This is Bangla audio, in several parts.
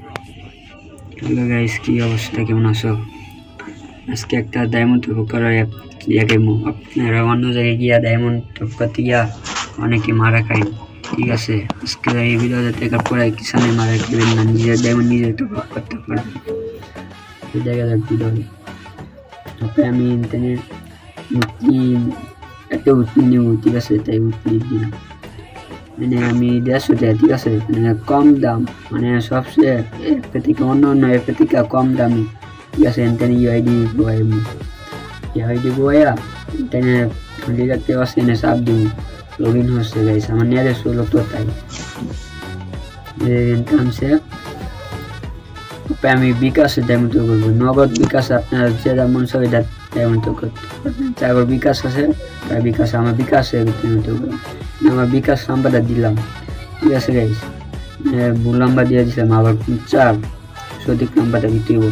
হ্যালো গাইস কি অবস্থা? কেমন আছো? আজকে একটা ডায়মন্ড টপ করার ইয়া গেম আপনারা অন্য জায়গায় গিয়া ডায়মন্ড টপ করতে গিয়া অনেকে মারা খায়। ঠিক আছে, আজকে এই ভিডিওতে দেখার পরে কিষানে মারা খাবেন না, নিজের ডায়মন্ড নিজে টপ করতে পারবেন। দেখা যাক ধরে তারপরে আমি ইন্টারনেট উঠলি একটা উঠলি ঠিক আছে, তাই উঠলি দিলাম মানে আমি দেড়শো টাকা ঠিক আছে মানে কম দাম মানে সবচেয়ে এফে থেকে অন্য অন্য এফে থেকে কম দামি ঠিক আছে এনতেন ইউআইডি বয় ইউআইডি বয়া এনতেনে ডিরেক্টে আছে এনে সাপ দিব লগ ইন হচ্ছে গাইছে আমার নিয়ারে ষোলো তো তাই এনতে আমি বিকাশে ডায়মন্ড করব নগদ বিকাশ আপনার যেটা মন সব এটা ডায়মন্ড করতে পারবেন তারপর বিকাশ আছে তার বিকাশ আমার বিকাশে ডায়মন্ড করব আমার বিকাশ নাম্বারটা দিলাম। ঠিক আছে গাইস ভুল নাম্বার দিয়ে দিলাম, আবার চার সঠিক নাম্বারটা দিতে হইব।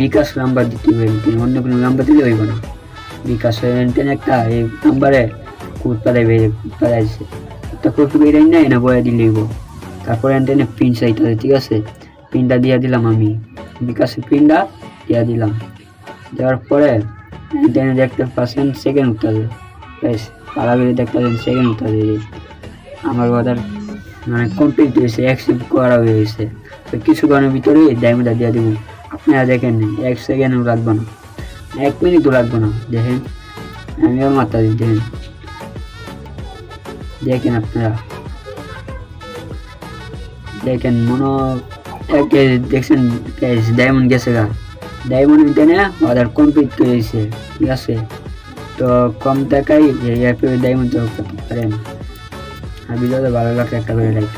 বিকাশ নাম্বার দিতে হবে অন্য কোনো নাম্বার দিলে হইব না। বিকাশ এনটেন একটা এই নাম্বারে কোড পালাইবে কোড পালাইছে কোড বেরাই নাই, না বয়া দিলে হইব। তারপরে এনটেনে পিন চাইতে হবে ঠিক আছে? পিনটা দিয়ে দিলাম আমি। বিকাশের পিনটা দিয়ে দিলাম। দেওয়ার পরে দেখতে পাচ্ছেন সেকেন্ড হবে বেশ পালাগুলি দেখতে পাচ্ছেন সেকেন্ড হবে আমার অর্ডার মানে কমপ্লিট হয়েছে অ্যাকসেপ্ট করা হয়েছে। তো কিছুক্ষণের ভিতরে ডায়মন্ডটা দিয়ে দেবো। আপনারা দেখেন, এক সেকেন্ডও লাগবে না। এক মিনিটও লাগবে না। দেখেন আমিও মাথা দেখেন। দেখেন আপনারা। দেখেন, মনে এক দেখছেন ডায়মন্ড গেছে গা। ডায়মন্ড দেনে অর্ডার কমপ্লিট করেছে, ঠিক আছে? তো কম টাকায় ডায়মন্ড পারেন। আর ভিডিওটা ভালো লাগলে একটা করে লাইক